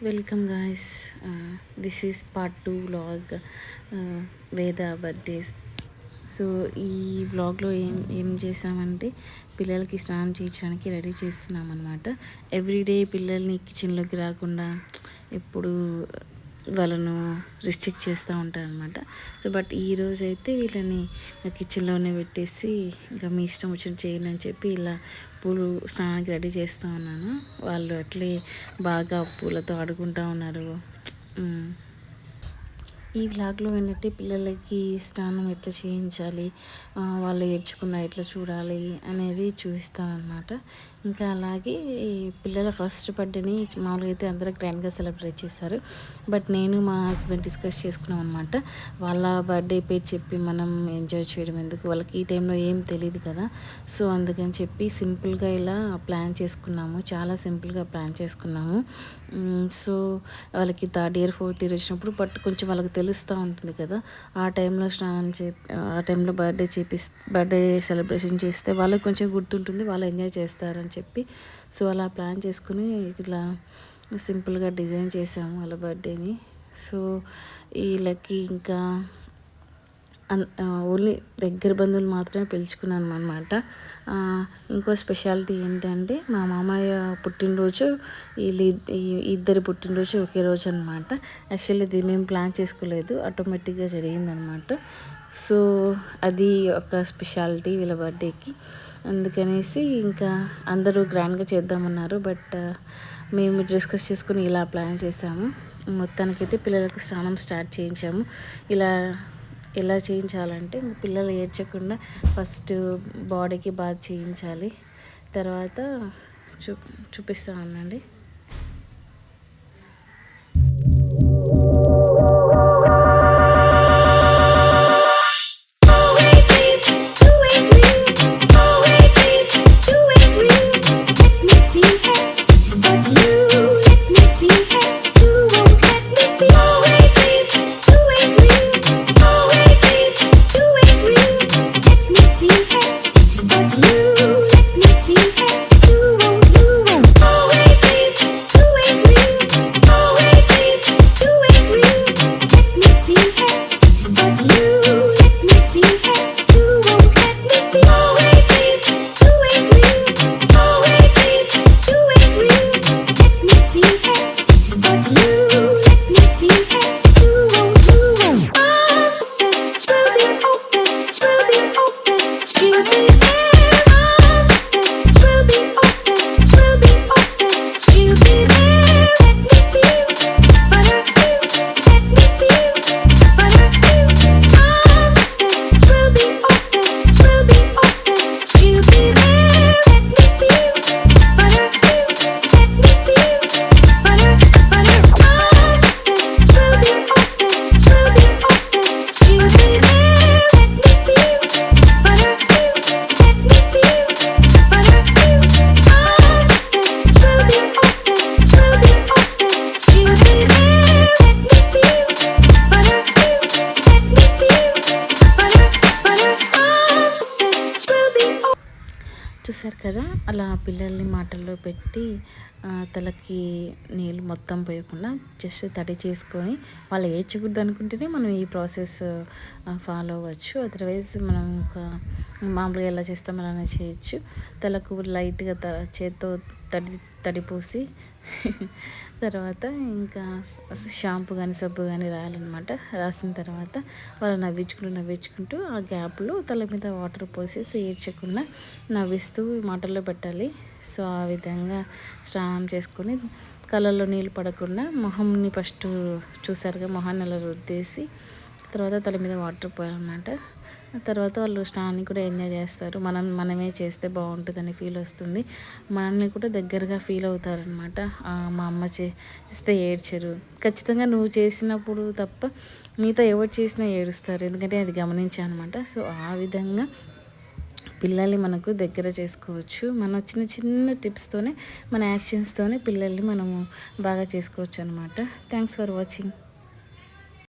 Welcome guys this is part two vlog Veda birthdays so ఈ వ్లాగ్లో ఏం ఏం చేసామంటే పిల్లలకి స్నానం చేయించడానికి రెడీ చేస్తున్నాం అనమాట ఎవ్రీడే పిల్లల్ని కిచెన్లోకి రాకుండా ఎప్పుడు వాళ్ళను రిస్ట్రిక్ట్ చేస్తూ ఉంటారు అనమాట సో బట్ ఈ రోజు అయితే వీళ్ళని కిచెన్లోనే పెట్టేసి ఇంకా మీ ఇష్టం వచ్చిన చేయండి అని చెప్పి ఇలా పూలు స్నానానికి రెడీ చేస్తూ ఉన్నాను. వాళ్ళు అట్లే బాగా పూలతో ఆడుకుంటూ ఉన్నారు. ఈ వ్లాగ్లో ఏంటంటే పిల్లలకి స్నానం ఎట్లా చేయించాలి వాళ్ళు ఏడ్చుకున్న ఎట్లా చూడాలి అనేది చూపిస్తానమాట అనమాట ఇంకా అలాగే పిల్లల ఫస్ట్ బర్త్డేని మామూలుగా అయితే అందరూ గ్రాండ్గా సెలబ్రేట్ చేశారు. బట్ నేను మా హస్బెండ్ డిస్కస్ చేసుకున్నాం అనమాట వాళ్ళ బర్త్డే పేరు చెప్పి మనం ఎంజాయ్ చేయడం ఎందుకు? వాళ్ళకి ఈ టైంలో ఏం తెలియదు కదా. సో అందుకని చెప్పి సింపుల్గా ఇలా ప్లాన్ చేసుకున్నాము. చాలా సింపుల్గా ప్లాన్ చేసుకున్నాము. సో వాళ్ళకి థర్డ్ ఇయర్ ఫోర్త్ ఇయర్ వచ్చినప్పుడు బట్ కొంచెం వాళ్ళకి తెలుస్తూ ఉంటుంది కదా. ఆ టైంలో స్నానం చే ఆ టైంలో బర్త్డే చేపి బర్త్డే సెలబ్రేషన్ చేస్తే వాళ్ళకి కొంచెం గుర్తుంటుంది. వాళ్ళు ఎంజాయ్ చేస్తారని చెప్పి. సో అలా ప్లాన్ చేసుకుని ఇలా సింపుల్గా డిజైన్ చేసాము వాళ్ళ బర్త్డేని. సో వీళ్ళకి ఇంకా ఓన్లీ దగ్గర బంధువులు మాత్రమే పిలుచుకున్నాను అనమాట ఇంకో స్పెషాలిటీ ఏంటంటే మా మామయ్య పుట్టినరోజు వీళ్ళు ఇద్దరు పుట్టినరోజు ఒకే రోజు అనమాట యాక్చువల్లీ ఇది మేము ప్లాన్ చేసుకోలేదు. ఆటోమేటిక్గా జరిగిందనమాట సో అది ఒక స్పెషాలిటీ వీళ్ళ బర్త్డేకి. అందుకనేసి ఇంకా అందరూ గ్రాండ్గా చేద్దామన్నారు. బట్ మేము డిస్కస్ చేసుకుని ఇలా ప్లాన్ చేసాము. మొత్తానికైతే పిల్లలకు స్నానం స్టార్ట్ చేయించాము. ఇలా ఎలా చేయించాలంటే పిల్లలు ఏడ్చకుండా ఫస్ట్ బాడీకి బాగా చేయించాలి. తర్వాత చూ చూపిస్తా ఉండండి చూసారు కదా అలా పిల్లల్ని మాటల్లో పెట్టి తలకి నీళ్ళు మొత్తం పోయకుండా జస్ట్ తడి చేసుకొని వాళ్ళు ఏడ్చకూడదు అనుకుంటేనే మనం ఈ ప్రాసెస్ ఫాలో అవ్వచ్చు. అదర్వైజ్ మనం ఒక మామూలుగా ఎలా చేస్తాం అలానే చేయొచ్చు. తలకు లైట్గా త చేత్తో తడి తడిపోసి తర్వాత ఇంకా షాంపూ కానీ సబ్బు కానీ రాయాలన్నమాట. రాసిన తర్వాత వాళ్ళు నవ్వించుకుంటూ నవ్వించుకుంటూ ఆ గ్యాప్లో తల మీద వాటర్ పోసేసి ఏడ్చకుండా నవ్విస్తూ మాటల్లో పెట్టాలి. సో ఆ విధంగా స్నానం చేసుకొని కళ్ళల్లో నీళ్ళు పడకుండా మొహంని ఫస్ట్ చూసారుగా మొహాన్ని అలా రుద్దేసి తర్వాత తల మీద వాటర్ పోయాలన్నమాట. తర్వాత వాళ్ళు స్నానాన్ని కూడా ఎంజాయ్ చేస్తారు. మనం మనమే చేస్తే బాగుంటుందని ఫీల్ వస్తుంది. మనల్ని కూడా దగ్గరగా ఫీల్ అవుతారనమాట మా అమ్మ చేస్తే ఏడ్చరు. ఖచ్చితంగా నువ్వు చేసినప్పుడు తప్ప మిగతా ఎవరు చేసినా ఏడుస్తారు. ఎందుకంటే అది గమనించాను అనమాట సో ఆ విధంగా పిల్లల్ని మనకు దగ్గర చేసుకోవచ్చు. మన చిన్న చిన్న టిప్స్తోనే మన యాక్షన్స్తోనే పిల్లల్ని మనము బాగా చేసుకోవచ్చు అనమాట థ్యాంక్స్ ఫర్ వాచింగ్